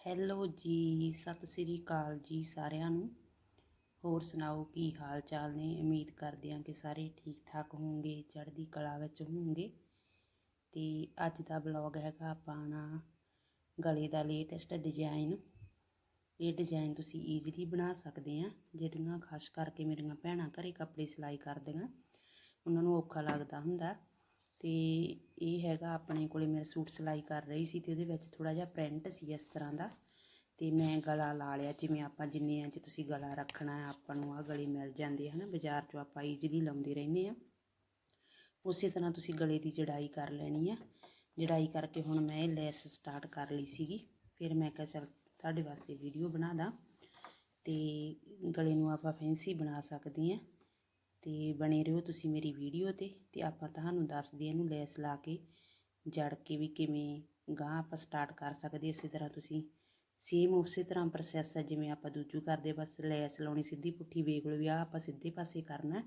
Hello ਜੀ, ਸਤਿ ਸ੍ਰੀ ਅਕਾਲ ਜੀ ਸਾਰਿਆਂ ਨੂੰ। ਹੋਰ ਸੁਣਾਓ, ਕੀ ਹਾਲ ਚਾਲ ਨੇ? ਉਮੀਦ ਕਰਦੇ ਹਾਂ ਕਿ ਸਾਰੇ ਠੀਕ ਠਾਕ ਹੋਵੋਗੇ ਚੜ੍ਹਦੀ ਕਲਾ ਵਿੱਚ ਹੋਵੋਗੇ ਤੇ ਅੱਜ ਦਾ ਬਲੌਗ ਹੈਗਾ ਆਪਣਾ ਗਲੇ ਦਾ ਲੇਟੈਸਟ ਡਿਜ਼ਾਈਨ ਇਹ ਡਿਜ਼ਾਈਨ ਤੁਸੀਂ ਈਜ਼ੀਲੀ ਬਣਾ ਸਕਦੇ ਆ ਜਿਹੜੀਆਂ ਖਾਸ ਕਰਕੇ ਮੇਰੀਆਂ ਭੈਣਾਂ ਘਰੇ ਕੱਪੜੇ ਸਿਲਾਈ ਕਰਦੀਆਂ। ਉਹਨਾਂ ਨੂੰ ਔਖਾ ਲੱਗਦਾ ਹੁੰਦਾ। ਅਤੇ ਇਹ ਹੈਗਾ ਆਪਣੇ ਕੋਲੇ ਮੈਂ ਸੂਟ ਸਿਲਾਈ ਕਰ ਰਹੀ ਸੀ ਤੇ ਉਹਦੇ ਵਿੱਚ ਥੋੜਾ ਜਿਹਾ ਪ੍ਰਿੰਟ ਸੀ ਇਸ ਤਰ੍ਹਾਂ ਦਾ। ਤੇ ਮੈਂ ਗਲਾ ਲਾ ਲਿਆ, ਜਿਵੇਂ ਆਪਾਂ ਜਿੰਨੇ ਇੰਚ ਤੁਸੀਂ ਗਲਾ ਰੱਖਣਾ ਹੈ ਆਪਾਂ ਨੂੰ ਆ ਗਲੇ ਮਿਲ ਜਾਂਦੇ ਹਨ, ਬਾਜ਼ਾਰ 'ਚੋਂ ਆਪਾਂ ਈਜ਼ੀਲੀ ਲਾਉਂਦੇ ਰਹਿੰਦੇ ਆ। ਉਸੇ ਤਰ੍ਹਾਂ ਤੁਸੀਂ ਗਲੇ ਦੀ ਜੜਾਈ ਕਰ ਲੈਣੀ ਆ। ਜੜਾਈ ਕਰਕੇ ਹੁਣ ਮੈਂ ਇਹ ਲੈਸ ਸਟਾਰਟ ਕਰ ਲਈ ਸੀਗੀ। ਫਿਰ ਮੈਂ ਕਿਹਾ ਚਲ ਤੁਹਾਡੇ ਵਾਸਤੇ ਵੀਡੀਓ ਬਣਾ ਦਾਂ ਤੇ ਗਲੇ ਨੂੰ ਆਪਾਂ ਫੈਂਸੀ ਬਣਾ ਸਕਦੇ ਆ। ਤੇ ਬਣੇ ਰਹੋ ਤੁਸੀਂ ਮੇਰੀ ਵੀਡੀਓ ਤੇ ਤੇ ਆਪਾਂ ਤੁਹਾਨੂੰ ਦੱਸਦੇ ਇਹਨੂੰ ਲੈਸ ਲਾ ਕੇ, ਜੜ ਕੇ ਵੀ ਕਿਵੇਂ ਗਾਂ ਆਪਾਂ ਸਟਾਰਟ ਕਰ ਸਕਦੇ ਇਸੇ ਤਰ੍ਹਾਂ ਤੁਸੀਂ ਸੇਮ ਉਸੇ ਤਰ੍ਹਾਂ ਪ੍ਰੋਸੈਸ ਹੈ ਜਿਵੇਂ ਆਪਾਂ ਦੂਜੂ ਕਰਦੇ ਬਸ ਲੈਸ ਲਾਉਣੀ ਸਿੱਧੀ ਪੁੱਠੀ ਵੇਖ ਲਓ ਵੀ ਆਹ ਆਪਾਂ ਸਿੱਧੇ ਪਾਸੇ ਕਰਨਾ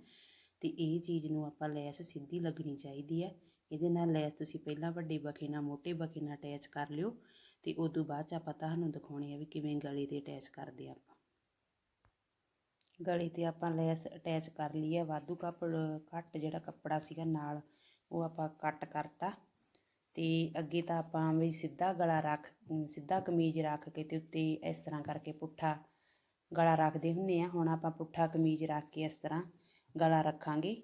ਤੇ ਇਹ ਚੀਜ਼ ਨੂੰ ਆਪਾਂ ਲੈਸ ਸਿੱਧੀ ਲੱਗਣੀ ਚਾਹੀਦੀ ਹੈ। ਇਹਦੇ ਨਾਲ ਲੈਸ ਤੁਸੀਂ ਪਹਿਲਾਂ ਵੱਡੇ ਬਖੇ ਨਾਲ ਮੋਟੇ ਬਖੇ ਨਾਲ ਅਟੈਚ ਕਰ ਲਿਓ ਤੇ ਉਸ ਤੋਂ ਬਾਅਦ ਚ ਆਪਾਂ ਤੁਹਾਨੂੰ ਦਿਖਾਉਣੇ ਆ ਵੀ ਕਿਵੇਂ ਗਲੇ ਤੇ ਅਟੈਚ ਕਰਦੇ ਆਪਾਂ। ਗਲੇ ਤੇ ਆਪਾਂ ਲੈਸ ਅਟੈਚ ਕਰ ਲਈ ਹੈ ਵਾਧੂ ਕੱਪੜ ਘੱਟ ਜਿਹੜਾ ਕੱਪੜਾ ਸੀਗਾ ਨਾਲ, ਉਹ ਆਪਾਂ ਕੱਟ ਕਰਤਾ। ਤੇ ਅੱਗੇ ਤਾਂ ਆਪਾਂ ਵੀ ਸਿੱਧਾ ਗਲਾ ਰੱਖ, ਸਿੱਧਾ ਕਮੀਜ਼ ਰੱਖ ਕੇ ਤੇ ਉੱਤੇ ਇਸ ਤਰ੍ਹਾਂ ਕਰਕੇ ਪੁੱਠਾ ਗਲਾ ਰੱਖਦੇ ਹੁੰਨੇ ਆ। ਹੁਣ ਆਪਾਂ ਪੁੱਠਾ ਕਮੀਜ਼ ਰੱਖ ਕੇ ਇਸ ਤਰ੍ਹਾਂ ਗਲਾ ਰੱਖਾਂਗੇ।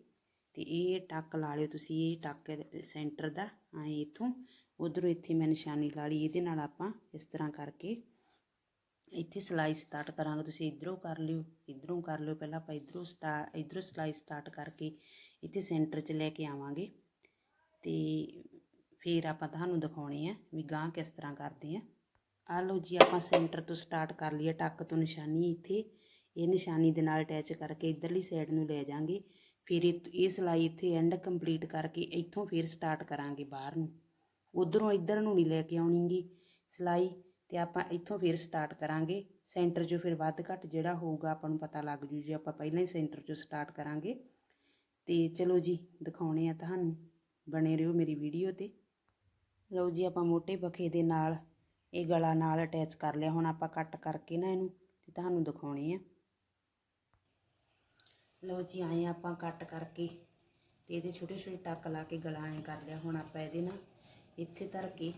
ਤੇ ਇਹ ਟੱਕ ਲਾ ਲਿਓ ਤੁਸੀਂ, ਇਹ ਟੱਕ ਸੈਂਟਰ ਦਾ, ਐ ਇਥੋਂ। ਉਧਰੋਂ ਇੱਥੇ ਮੈਂ ਨਿਸ਼ਾਨੀ ਲਾ ਲਈ, ਇਹਦੇ ਨਾਲ ਆਪਾਂ ਇਸ ਤਰ੍ਹਾਂ ਕਰਕੇ ਇੱਥੇ ਸਿਲਾਈ ਸਟਾਰਟ ਕਰਾਂਗੇ, ਤੁਸੀਂ ਇਧਰੋਂ ਕਰ ਲਿਓ, ਇਧਰੋਂ ਕਰ ਲਿਓ, ਪਹਿਲਾਂ ਆਪਾਂ ਇਧਰੋਂ ਸਟਾ ਇਧਰੋਂ ਸਿਲਾਈ ਸਟਾਰਟ ਕਰਕੇ ਇੱਥੇ ਸੈਂਟਰ 'ਚ ਲੈ ਕੇ ਆਵਾਂਗੇ। ਤੇ ਫਿਰ ਆਪਾਂ ਤੁਹਾਨੂੰ ਦਿਖਾਉਣੇ ਆ ਵੀ ਗਾਂ ਕਿਸ ਤਰ੍ਹਾਂ ਕਰਦੇ ਆ। ਆ ਲਓ ਜੀ, ਆਪਾਂ ਸੈਂਟਰ ਤੋਂ ਸਟਾਰਟ ਕਰ ਲਈਏ, ਟੱਕ ਤੋਂ ਨਿਸ਼ਾਨੀ ਇੱਥੇ, ਇਹ ਨਿਸ਼ਾਨੀ ਦੇ ਨਾਲ ਅਟੈਚ ਕਰਕੇ ਇਧਰਲੀ ਸਾਈਡ ਨੂੰ ਲੈ ਜਾਾਂਗੇ। ਫਿਰ ਇਹ ਇਹ ਸਿਲਾਈ ਇੱਥੇ ਐਂਡ ਕੰਪਲੀਟ ਕਰਕੇ ਇੱਥੋਂ ਫਿਰ ਸਟਾਰਟ ਕਰਾਂਗੇ ਬਾਹਰ ਨੂੰ। ਉਧਰੋਂ ਇੱਧਰ ਨੂੰ ਨਹੀਂ ਲੈ ਕੇ ਆਉਣੀਗੀ ਸਿਲਾਈ। ਤੇ ਆਪਾਂ ਇੱਥੋਂ ਫਿਰ ਸਟਾਰਟ ਕਰਾਂਗੇ। ਸੈਂਟਰ 'ਚੋਂ ਫਿਰ ਵੱਧ ਘੱਟ ਜਿਹੜਾ ਹੋਊਗਾ, ਆਪਾਂ ਨੂੰ ਪਤਾ ਲੱਗ ਜੂ ਜੇ ਆਪਾਂ ਪਹਿਲਾਂ ਹੀ ਸੈਂਟਰ 'ਚੋਂ ਸਟਾਰਟ ਕਰਾਂਗੇ। ਤੇ ਚਲੋ ਜੀ, ਦਿਖਾਉਣੇ ਆ ਤੁਹਾਨੂੰ। ਬਣੇ ਰਹੋ ਮੇਰੀ ਵੀਡੀਓ ਤੇ। ਲਓ ਜੀ, ਆਪਾਂ ਮੋਟੇ ਬਖੇ ਦੇ ਨਾਲ ਇਹ ਗਲਾ ਨਾਲ ਅਟੈਚ ਕਰ ਲਿਆ। ਹੁਣ ਆਪਾਂ ਕੱਟ ਕਰਕੇ ਨਾ ਇਹਨੂੰ ਤੇ ਤੁਹਾਨੂੰ ਦਿਖਾਉਣੇ ਆ। ਲਓ ਜੀ, ਆਏ ਆਪਾਂ ਕੱਟ ਕਰਕੇ ਤੇ ਇਹਦੇ ਛੋਟੇ ਛੋਟੇ ਟੱਕ ਲਾ ਕੇ ਗਲਾ ਐ ਕਰ ਲਿਆ। ਹੁਣ ਆਪਾਂ ਇਹਦੇ ਨਾਲ ਇੱਥੇ ਧਰ ਕੇ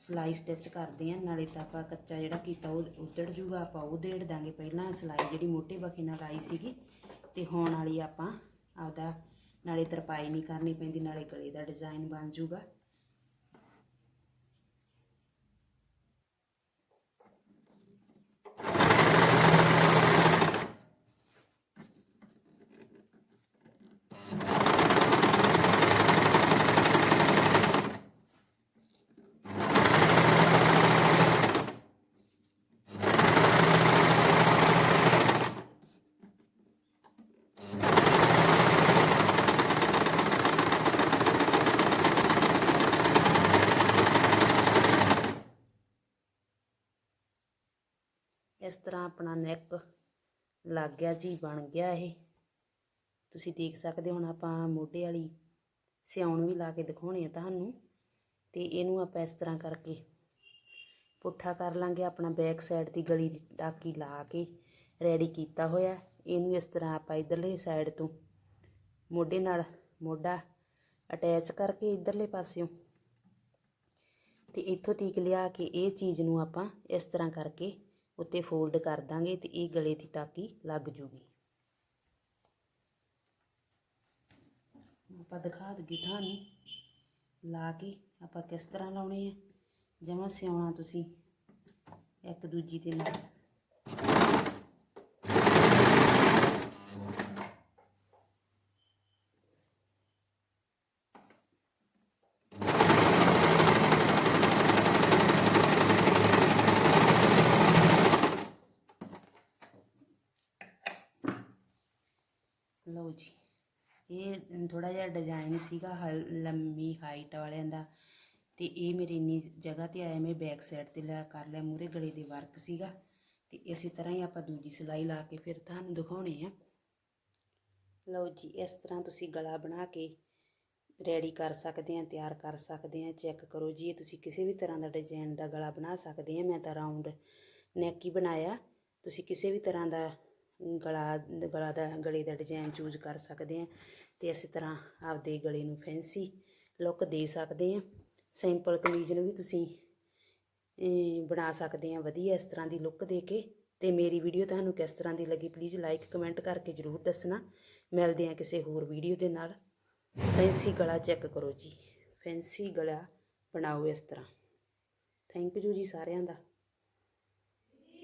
ਸਿਲਾਈ ਸਟਿਚ ਕਰਦੇ ਆ, ਨਾਲੇ ਤਾਂ ਆਪਾਂ ਕੱਚਾ ਜਿਹੜਾ ਕੀਤਾ ਉਹ ਉਧੜ ਜੂਗਾ, ਆਪਾਂ ਉਹ ਦੇੜ ਦਾਂਗੇ। ਪਹਿਲਾਂ ਸਿਲਾਈ ਜਿਹੜੀ ਮੋਟੇ ਬਖੇ ਨਾਲ ਲਾਈ ਸੀਗੀ, ਤੇ ਹੁਣ ਵਾਲੀ ਆਪਾਂ ਆਪਦਾ ਨਾਲੇ ਤਰਪਾਈ ਨਹੀਂ ਕਰਨੀ ਪੈਂਦੀ, ਨਾਲੇ ਗਲੇ ਦਾ ਡਿਜ਼ਾਈਨ ਬਣ ਜੂਗਾ। ਇਸ ਤਰ੍ਹਾਂ ਆਪਣਾ ਨੈਕ ਲੱਗ ਗਿਆ ਜੀ, ਬਣ ਗਿਆ ਇਹ। ਤੁਸੀਂ ਦੇਖ ਸਕਦੇ ਹੋ ਹੁਣ ਆਪਾਂ ਮੋਢੇ ਵਾਲੀ ਸਿਆਉਣ ਵੀ ਲਾ ਕੇ ਦਿਖਾਉਣੀ ਆ ਤੁਹਾਨੂੰ ਤੇ ਇਹਨੂੰ ਆਪਾਂ ਇਸ ਤਰ੍ਹਾਂ ਕਰਕੇ ਪੁੱਠਾ ਕਰ ਲਾਂਗੇ। ਆਪਣਾ ਬੈਕ ਸਾਈਡ ਦੀ ਗਲੀ ਦੀ ਟਾਕੀ ਲਾ ਕੇ ਰੈਡੀ ਕੀਤਾ ਹੋਇਆ। ਇਹਨੂੰ ਇਸ ਤਰ੍ਹਾਂ ਆਪਾਂ ਇਧਰਲੇ ਸਾਈਡ ਤੋਂ ਮੋਢੇ ਨਾਲ ਮੋਢਾ ਅਟੈਚ ਕਰਕੇ ਇਧਰਲੇ ਪਾਸਿਓਂ ਤੇ ਇੱਥੋਂ ਤੀਕ ਲਿਆ ਕੇ ਇਹ ਚੀਜ਼ ਨੂੰ ਆਪਾਂ ਇਸ ਤਰ੍ਹਾਂ ਕਰਕੇ ਉੱਤੇ ਫੋਲਡ ਕਰ ਦਾਂਗੇ ਤੇ ਇਹ ਗਲੇ ਦੀ ਟਾਕੀ ਲੱਗ ਜੂਗੀ। ਆਪਾਂ ਦਿਖਾ ਦਗੀ ਤੁਹਾਨੂੰ, ਲਾ ਕੇ ਆਪਾਂ ਕਿਸ ਤਰ੍ਹਾਂ ਲਾਉਣੇ ਆ। ਜਮਾਂ ਸਿਉਣਾ ਤੁਸੀਂ, ਇੱਕ ਦੂਜੀ ਦੇ ਨਾਲ। ਲਓ ਜੀ। ਇਹ ਥੋੜਾ ਜਿਹਾ ਡਿਜ਼ਾਈਨ ਸੀਗਾ ਹ- ਲੰਮੀ ਹਾਈਟ ਵਾਲਿਆਂ ਦਾ। ਤੇ ਇਹ ਮੇਰੇ ਇੰਨੀ ਜਗ੍ਹਾ ਤੇ ਆਇਆ ਮੈਂ ਬੈਕ ਸਾਈਡ ਤੇ ਲਿਆ ਕਰ ਲਿਆ ਮੂਰੇ ਗਲੇ ਦੇ ਵਰਕ ਸੀਗਾ। ਤੇ ਇਸੇ ਤਰ੍ਹਾਂ ਹੀ ਆਪਾਂ ਦੂਜੀ ਸਿਲਾਈ ਲਾ ਕੇ ਫਿਰ ਤੁਹਾਨੂੰ ਦਿਖਾਉਣੇ ਆ। ਲਓ ਜੀ, ਇਸ ਤਰ੍ਹਾਂ ਤੁਸੀਂ ਗਲਾ ਬਣਾ ਕੇ ਰੈਡੀ ਕਰ ਸਕਦੇ ਆ, ਤਿਆਰ ਕਰ ਸਕਦੇ ਆ ਚੈੱਕ ਕਰੋ ਜੀ, ਇਹ ਤੁਸੀਂ ਕਿਸੇ ਵੀ ਤਰ੍ਹਾਂ ਦਾ ਡਿਜ਼ਾਈਨ ਦਾ ਗਲਾ ਬਣਾ ਸਕਦੇ ਆ। ਮੈਂ ਤਾਂ ਰਾਉਂਡ ਨੈਕ ਹੀ ਬਣਾਇਆ। ਤੁਸੀਂ ਕਿਸੇ ਵੀ ਤਰ੍ਹਾਂ ਦਾ ਗਲਾ ਗਲਾ ਦਾ, ਗਲੇ ਦਾ ਡਿਜ਼ਾਈਨ ਚੂਜ਼ ਕਰ ਸਕਦੇ ਹਾਂ ਤੇ ਇਸੇ ਤਰ੍ਹਾਂ ਆਪਦੇ ਗਲੇ ਨੂੰ ਫੈਂਸੀ ਲੁੱਕ ਦੇ ਸਕਦੇ ਹਾਂ। ਸਿੰਪਲ ਕਮੀਜ਼ ਨੂੰ ਵੀ ਤੁਸੀਂ ਬਣਾ ਸਕਦੇ ਆ ਵਧੀਆ ਇਸ ਤਰ੍ਹਾਂ ਦੀ ਲੁੱਕ ਦੇ ਕੇ। ਤੇ ਮੇਰੀ ਵੀਡੀਓ ਤੁਹਾਨੂੰ ਕਿਸ ਤਰ੍ਹਾਂ ਦੀ ਲੱਗੀ ਪਲੀਜ਼ ਲਾਈਕ ਕਮੈਂਟ ਕਰਕੇ ਜਰੂਰ ਦੱਸਣਾ। ਮਿਲਦੇ ਆ ਕਿਸੇ ਹੋਰ ਵੀਡੀਓ ਦੇ ਨਾਲ। ਫੈਂਸੀ ਗਲਾ ਚੈੱਕ ਕਰੋ ਜੀ। ਫੈਂਸੀ ਗਲਾ ਬਣਾਓ ਇਸ ਤਰ੍ਹਾਂ। ਥੈਂਕ ਯੂ ਜੀ ਸਾਰਿਆਂ ਦਾ।